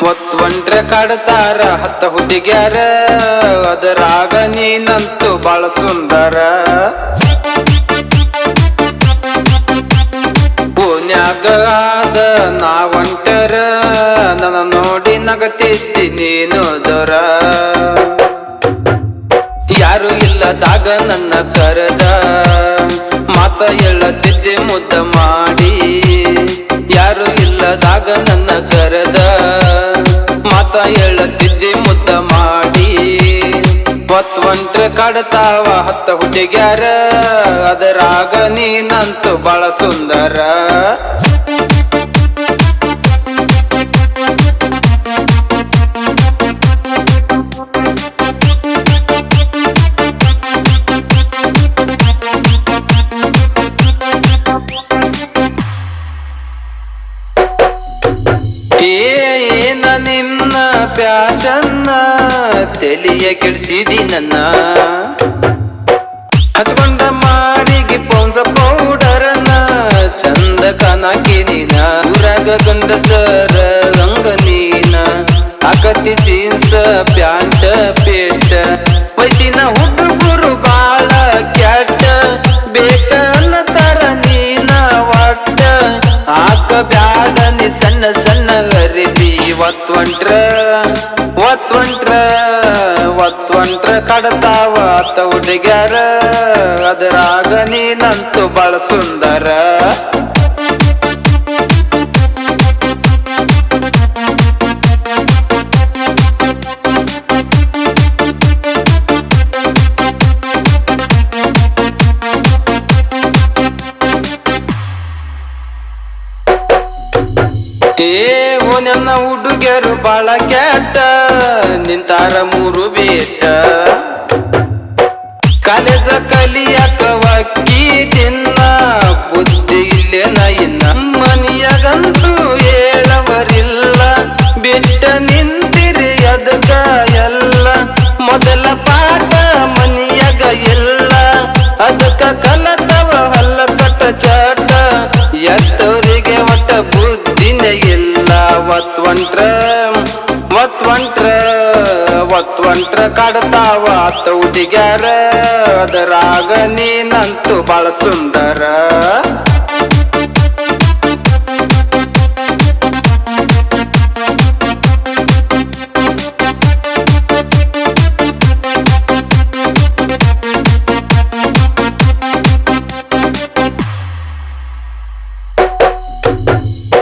ಒತ್ ಕಡ್ತಾರ ಹತ್ತ ಹುಡುಗ್ಯಾರ ಅದರಾಗ ನೀನಂತೂ ಬಾಳ ಸುಂದರ. ಪುಣ್ಯಾಗ ಆದ ನಾವಂಟರ, ನನ್ನ ನೋಡಿ ನಗತಿದ್ದಿ ನೀನು ದೊರ. ಯಾರು ಇಲ್ಲದಾಗ ನನ್ನ ಕರೆದ, ಮಾತ ಹೇಳತಿದ್ದೆ ಮುದ್ದ ಮಾಡಿ. ಯಾರು ಇಲ್ಲದಾಗ ನನ್ನ ಕರೆದ, ಮಾತ ಹೇಳತಿದ್ದೆ ಮುದ್ದ ಮಾಡಿ. ಹೊತ್ ಕಡತಾವ ಹತ್ತ ಹುಡುಗ್ಯಾರ ಅದರಾಗ ನೀನಂತೂ ಬಹಳ ಸುಂದರ. ಪ್ಯಾಶನ್ನ ತೆಲಿಯ ಕೆಡಿಸಿದಿ ನನ್ನ. ಹಚ್ಕೊಂಡ ಮಾರಿಗೆ ಪೌಂಸ ಪೌಡರನ್ನ ಚಂದ ಕನಕಿ ನೀನ. ಊರಾಗ ಗಂಡಸರ ರಂಗ ನೀನ. ಅಗತಿ ಜೀನ್ಸ್ ಪ್ಯಾಂಟ್, ಪೇಟ, ವಯಸ್ಸಿನ ಹುಡುಗರು ಒತ್ವಂಟ್ರ ಒತ್ ಒಂಟ್ರ ಕಡತಾವ ಅತ್ತ ಹುಡುಗ್ಯಾರ. ಅದರಾಗ ನೀನಂತೂ ಬಳ ಸುಂದರ. ಏ ಓ ನನ್ನ ಹುಡುಗಿಯರು ಬಾಳ ಕೆಟ್ಟ ನಿಂತಾರ ಮೂರು ಬೇಟ. ಕಾಲೇಜ ಕಲಿಯಕ ವಕ್ಕಿ ಒತ್ವಂಟ್ರ ಒತ್ ಒಂಟ್ರ ಕಾಡ್ತಾವ. ಅತ್ತ ಹುಡುಗ್ಯಾರ ಅದರಾಗ ನೀನಂತೂ ಬಾಳ ಸುಂದರ.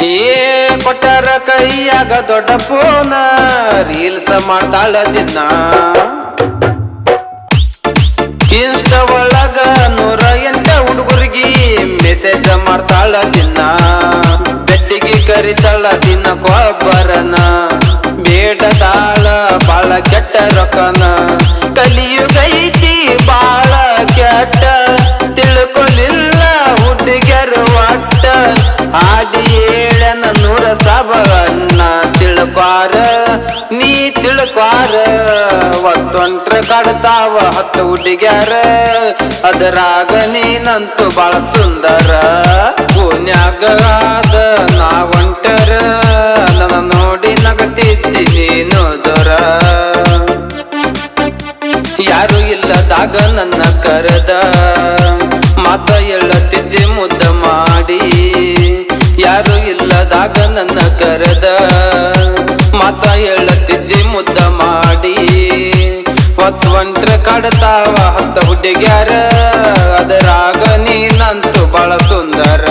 ಏ ಕೊಟ್ಟಾರ ಕೈಯಾಗ ದೊಡ್ಡ ಫೋನ, ರೀಲ್ಸ್ ಮಾಡ್ತಾಳ ದಿನ. ಇನ್ಸ್ಟ ಒಳಗ ನೂರ ಎಂಟ ಹುಡುಗರಿಗೆ ಮೆಸೇಜ್ ಮಾಡ್ತಾಳ ದಿನ. ಬೆಟ್ಟಿಗೆ ಕರಿತಾಳ ದಿನ ಕೊಬ್ಬರನ ಒತ್ತೊಂಟ್ರ ಕಡ್ತಾವ ಹತ್ತು ಹುಡುಗ್ಯಾರ ಅದರಾಗ ನೀನಂತೂ ಬಾಳ ಸುಂದರ. ಪುಣ್ಯಾಗ ಆದ ನಾವಂಟರ ನನ್ನ ನೋಡಿ ನಗತಿದ್ದಿ ನೀನು ಜೊರ ಯಾರು ಇಲ್ಲದಾಗ ನನ್ನ ಕರೆದ. ಮಾತ ಹೇಳತಿದ್ದೆ ಮುದ್ದ ಮಾಡಿ. ಯಾರು ಇಲ್ಲದಾಗ ನನ್ನ ಕರೆದ. ಮಾತ ಹೇಳತಿದ್ದೆ ಮುದ್ದ ಮಾಡಿ. ಒಂಟ್ರ ಕಡ್ತಾವ ಹತ್ತ ಹುಡುಗ್ಯಾರ. ಅದರಾಗ ನೀನಂತೂ ಬಹಳ ಸುಂದರ.